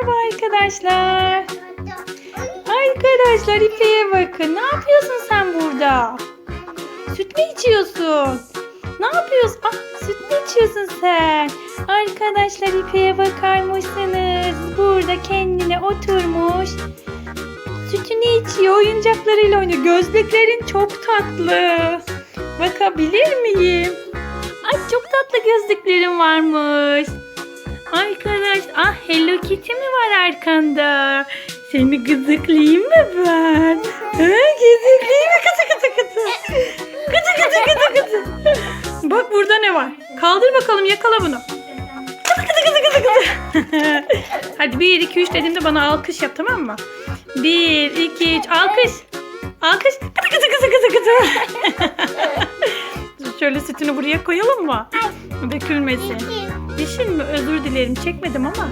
Merhaba arkadaşlar. Arkadaşlar İpek'e bakın. Ne yapıyorsun sen burada? Süt mü içiyorsun? Ne yapıyorsun? Ah süt mü içiyorsun sen? Arkadaşlar İpek'e bakar mısınız? Burada kendine oturmuş. Sütünü içiyor, oyuncaklarıyla oynuyor. Gözlüklerin çok tatlı. Bakabilir miyim? Ay çok tatlı gözlüklerin varmış. Arkadaş, ah Hello Kitty mi var arkanda? Seni gıdıklayayım mı ben? Ha, gıdıklayayım mı kıtı kıtı kıtı? Kıtı kıtı kıtı kıtı. Bak burada ne var? Kaldır bakalım yakala bunu. Kıtı kıtı kıtı kıtı kıtı. Hadi 1 2 3 dediğimde bana alkış yap tamam mı? 1 2 3 alkış. Alkış. Kıtı kıtı kıtı kıtı kıtı. Şöyle sütünü buraya koyalım mı? Dökülmesin. Dişin mi? Özür dilerim çekmedim ama.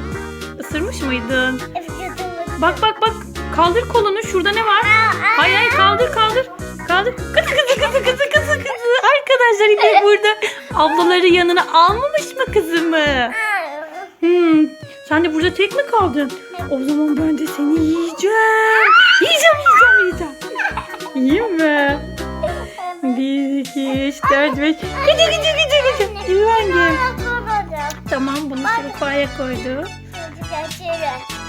Isırmış mıydın? Bak bak bak. Kaldır kolunu. Şurada ne var? Hay hay kaldır kaldır. Kaldır. Kıtı kıtı kıtı kıtı kıtı kıtı. Arkadaşlar İpek burada. Ablaları yanına almamış mı kızımı? Hmm. Sen de burada tek mi kaldın? O zaman ben de seni yiyeceğim. Yiyeceğim yiyeceğim yiyeceğim. Yiyeyim mi? Bir, iki, üç, dört, beş. Gıcı gıcı gıcı gıcı. İlvengim. Tamam bunu sehpaya koydum.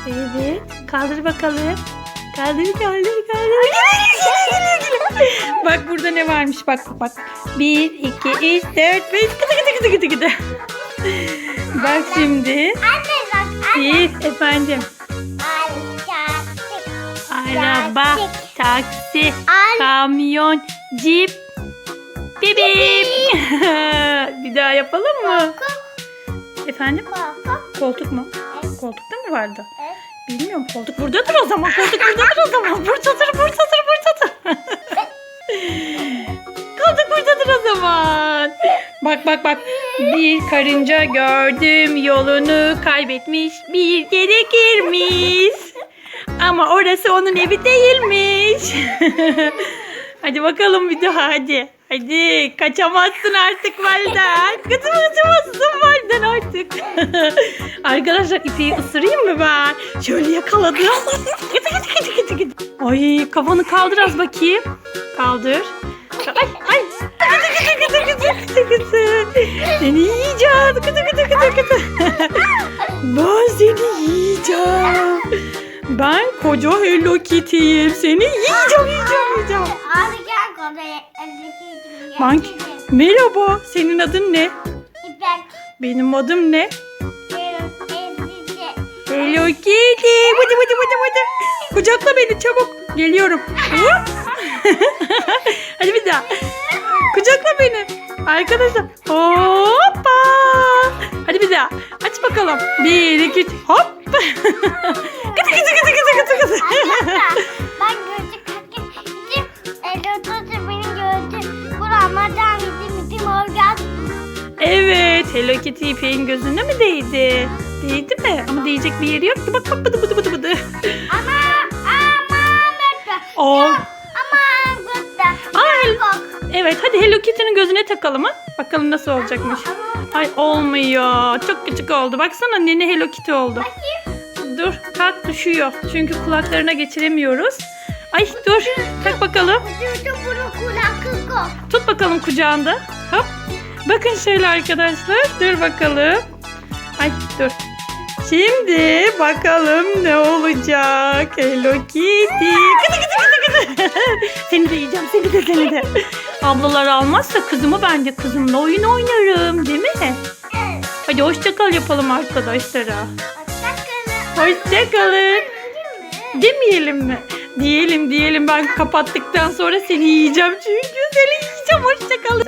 Evet. Kaldır bakalım. Kaldır kaldır kaldır. bak burada ne varmış bak bak. Bir, iki, üç, dört, beş. Gıdı gıdı gıdı gıdı gıdı. bak şimdi. Bir efendim. Araba, taksi, kamyon, cip, bibip. Bir daha yapalım mı? Efendim? Koltuk mu? Koltukta mı vardı? Bilmiyorum koltuk buradadır o zaman. Koltuk buradadır o zaman. Buradadır, buradadır, buradadır. koltuk buradadır o zaman. Bak bak bak. Bir karınca gördüm yolunu kaybetmiş bir yere girmiş. Ama orası onun evi değilmiş. hadi bakalım bir daha hadi. Hadi kaçamazsın artık benden. Kaçamazsın benden artık. Arkadaşlar ipeyi ısırayım mı ben? Şöyle yakaladım. Gıdı gıdı gıdı gıdı gıdı. Ay kafanı kaldır az bakayım. Kaldır. Ay ay. Gıdı gıdı gıdı gıdı gıdı. Seni yiyeceğim. Gıdı gıdı gıdı gıdı. ben seni yiyeceğim. Ben koca Hello Kitty'yim. Seni yiyeceğim yiyeceğim yiyeceğim. Ben... Merhaba. Senin adın ne? Benim adım ne? Hello Kitty. Bıdı bıdı bıdı bıdı. Kucakla beni çabuk. Geliyorum. Hadi bir daha. Kucakla beni. Arkadaşlar. Hoppa. Hadi bir daha. Aç bakalım. Bir, iki. Hop. Gıdı gıdı gıdı gıdı gıdı gıdı. Ben gözlük takip gittim. Tuttu beni gördü. Buramadan gittim gittim organ. Evet. Hello Kitty İpek'in gözüne mi değdi? Değdi mi? Ama değecek bir yeri yok ki. Bak bak bıdı bıdı bıdı bıdı. Ama ama. Aa. Bak. Evet hadi Hello Kitty'nin gözüne takalım ha. Bakalım nasıl olacakmış. Ay olmuyor. Çok küçük oldu. Baksana nene Hello Kitty oldu. Dur kalk düşüyor. Çünkü kulaklarına geçiremiyoruz. Ay dur tak bakalım. Tut bakalım kucağında. Hop. Bakın şöyle arkadaşlar. Dur bakalım. Ay dur. Şimdi bakalım ne olacak. Hello Kitty. Gıdı gıdı seni de yiyeceğim. Seni de seni de. Ablalar almazsa kızımı ben de kızımla oyun oynarım. Değil mi? Evet. Hadi hoşça kal yapalım arkadaşlara. Hoşçakalın. Hoşça kalın. Değil mi? Demeyelim mi? Diyelim diyelim ben kapattıktan sonra seni yiyeceğim çünkü seni yiyeceğim. Hoşça kalın.